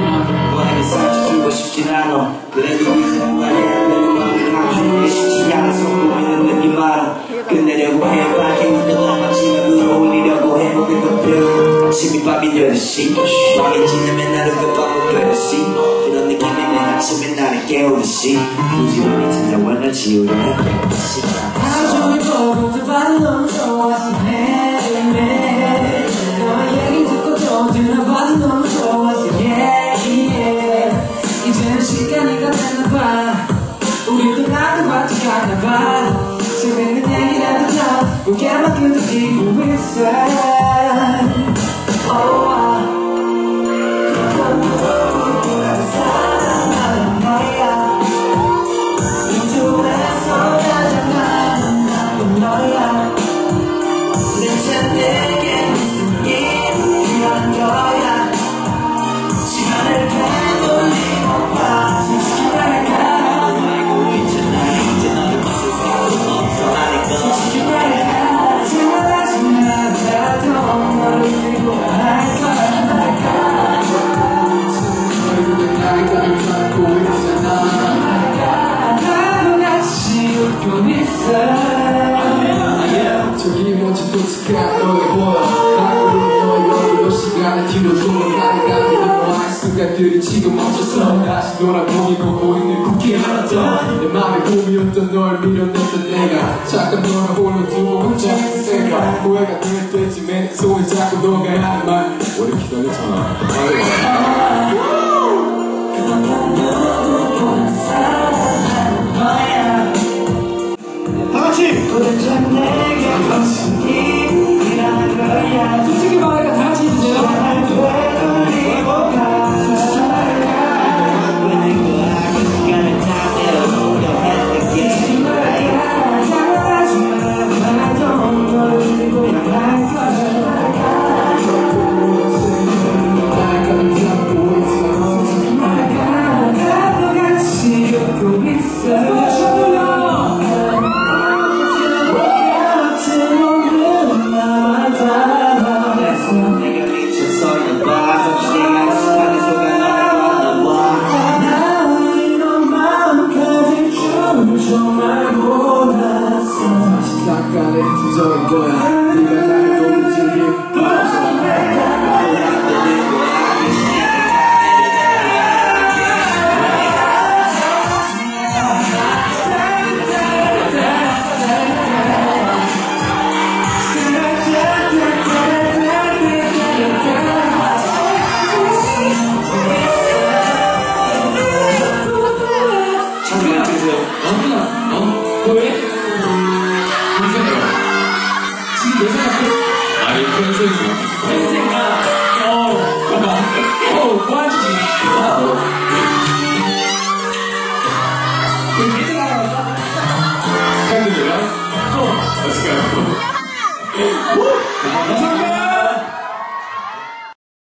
너에게 상처주고 싶진 않아 그래도 이제는 말해 내 마음을 감추는 게 쉽지 않아서 보이는 느낌 알아 끝내려고 해 밝게 웃던 마침을 올리려고 해 모든 것들 아침이 밤이 되듯이 밤이 지나면 나를 그 밤을 되듯이 그런 느낌이 내 아침에 나를 깨우듯이 굳이 밤이 찾아와 날 지우려 해 하루 종일 너무 좋아서 매 봐. 우리도 나도 같이 가나 봐 재밌는 얘기라도 더. 고개만 끄덕이고 있어 지금 멈춰서 다시 돌아보니 보고 있는 굳게 알았던 내 맘에 꿈이었던 널 밀어냈던 내가 잠깐 홀로 두고 혼자 있을 생각 후회가 될 때쯤에 손에 잡고 너가 하는 말 오래 기다렸잖아 잠깐 감사합니다.